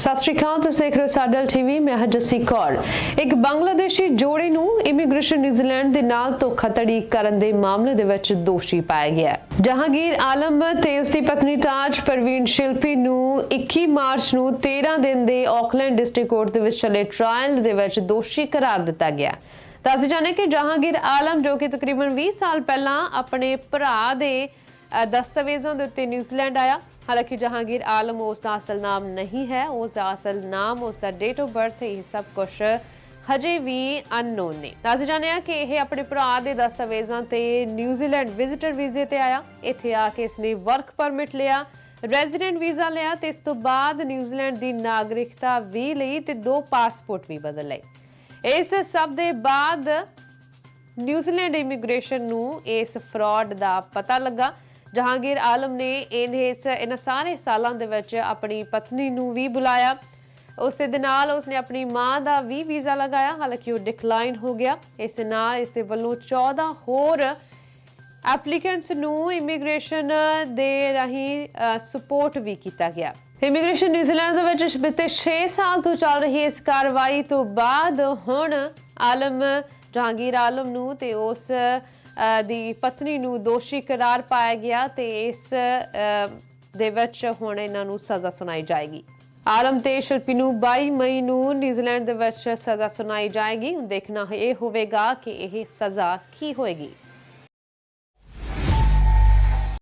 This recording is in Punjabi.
ਸਤਿ ਸ਼੍ਰੀ ਅਕਾਲ, ਤੁਸੀਂ ਦੇਖ ਰਹੇ ਹੋ ਸਾਡਲ ਟੀਵੀ ਮੈਂ ਹਾਂ ਜੱਸੀ ਕੌਰ। ਇੱਕ ਬੰਗਲਾਦੇਸ਼ੀ ਜੋੜੇ ਨੂੰ ਇਮੀਗ੍ਰੇਸ਼ਨ ਨਿਊਜ਼ੀਲੈਂਡ ਦੇ ਨਾਲ ਧੋਖਾਧੜੀ ਕਰਨ ਦੇ ਮਾਮਲੇ ਦੇ ਵਿੱਚ ਦੋਸ਼ੀ ਪਾਇਆ ਗਿਆ ਹੈ। ਜਹਾਂਗੀਰ ਆਲਮ ਤੇ ਉਸ ਦੀ ਪਤਨੀ ਤਾਜ ਪਰਵੀਨ ਸ਼ਿਲਪੀ ਨੂੰ 21 ਮਾਰਚ ਨੂੰ 13 ਦਿਨ ਦੇ ਆਕਲੈਂਡ ਡਿਸਟ੍ਰਿਕਟ ਕੋਰਟ ਦੇ ਵਿੱਚ ਚੱਲੇ ਟ੍ਰਾਇਲ ਦੇ ਵਿੱਚ ਦੋਸ਼ੀ ਕਰਾਰ ਦਿੱਤਾ ਗਿਆ ਦੱਸ ਜਾਣੇ ਕਿ ਜਹਾਂਗੀਰ ਆਲਮ, ਜੋ ਕਿ ਤਕਰੀਬਨ 20 ਸਾਲ ਪਹਿਲਾਂ ਆਪਣੇ ਭਰਾ ਦੇ ਦਸਤਾਵੇਜ਼ਾਂ ਦੇ ਉੱਤੇ ਨਿਊਜ਼ੀਲੈਂਡ ਆਇਆ ਹਾਲਾਂਕਿ ਜਹਾਂਗੀਰ ਆਲਮ ਉਸ ਦਾ ਅਸਲ ਨਾਮ ਨਹੀਂ ਹੈ ਉਸ ਦਾ ਅਸਲ ਨਾਮ ਉਸ ਦਾ ਡੇਟ ਆਫ ਬਰਥ ਇਹ ਸਭ ਕੁਝ ਹਜੇ ਵੀ ਅਨਨੋਨ ਨੇ। ਦੱਸ ਜਾਣਿਆ ਕਿ ਇਹ ਆਪਣੇ ਭਰਾ ਦੇ ਦਸਤਾਵੇਜ਼ਾਂ ਤੇ ਨਿਊਜ਼ੀਲੈਂਡ ਵਿਜ਼ਿਟਰ ਵੀਜ਼ੇ ਤੇ ਆਇਆ। ਇੱਥੇ ਆ ਕੇ ਇਸਨੇ ਵਰਕ ਪਰਮਿਟ ਲਿਆ ਰੈਜ਼ੀਡੈਂਟ ਵੀਜ਼ਾ ਲਿਆ ਤੇ ਇਸ ਤੋਂ ਬਾਅਦ ਨਿਊਜ਼ੀਲੈਂਡ ਦੀ ਨਾਗਰਿਕਤਾ ਵੀ ਲਈ ਤੇ ਦੋ ਪਾਸਪੋਰਟ ਵੀ ਬਦਲ ਲਏ। ਇਸ ਸਭ ਦੇ ਬਾਅਦ ਨਿਊਜ਼ੀਲੈਂਡ ਇਮੀਗ੍ਰੇਸ਼ਨ ਨੂੰ ਇਸ ਫਰਾਡ ਦਾ ਪਤਾ ਲੱਗਾ। ਜਹਾਂਗੀਰ ਆਲਮ ਨੇ ਇਹਨੇ ਇਹਨਾਂ ਸਾਰੇ ਸਾਲਾਂ ਦੇ ਵਿੱਚ ਆਪਣੀ ਪਤਨੀ ਨੂੰ ਵੀ ਬੁਲਾਇਆ। ਉਸੇ ਦੇ ਨਾਲ ਉਸਨੇ ਆਪਣੀ ਮਾਂ ਦਾ ਵੀ ਵੀਜ਼ਾ ਲਗਾਇਆ। ਹਾਲਾਂਕਿ ਉਹ ਡਿਕਲਾਈਨ ਹੋ ਗਿਆ। ਇਸ ਨਾਲ ਇਸ ਦੇ ਵੱਲੋਂ 14 ਹੋਰ ਐਪਲੀਕੈਂਟਸ ਨੂੰ ਇਮੀਗ੍ਰੇਸ਼ਨ ਦੇ ਰਾਹੀਂ ਸਪੋਰਟ ਵੀ ਕੀਤਾ ਗਿਆ। ਇਮੀਗ੍ਰੇਸ਼ਨ ਨਿਊਜ਼ੀਲੈਂਡ ਦੇ ਵਿੱਚ ਬੀਤੇ 6 ਸਾਲ ਤੋਂ ਚੱਲ ਰਹੀ ਇਸ ਕਾਰਵਾਈ ਤੋਂ ਬਾਅਦ ਹੁਣ ਆਲਮ ਜਹਾਂਗੀਰ ਆਲਮ ਨੂੰ ਤੇ ਉਸ ਦੀ ਪਤਨੀ ਨੂੰ ਦੋਸ਼ੀ ਕਰਾਰ ਪਾਇਆ ਗਿਆ ਤੇ ਇਸ ਦੇ ਵਿੱਚ ਹੁਣ ਇਹਨਾਂ ਨੂੰ ਸਜ਼ਾ ਸੁਣਾਈ ਜਾਏਗੀ। ਆਲਮ ਤੇ ਸ਼ਿਲਪੀ ਨੂੰ 22 ਮਈ ਨੂੰ ਨਿਊਜ਼ੀਲੈਂਡ ਦੇ ਵਿੱਚ ਸਜ਼ਾ ਸੁਣਾਈ ਜਾਏਗੀ। ਦੇਖਣਾ ਇਹ ਹੋਵੇਗਾ ਕਿ ਇਹ ਸਜ਼ਾ ਕੀ ਹੋਏਗੀ।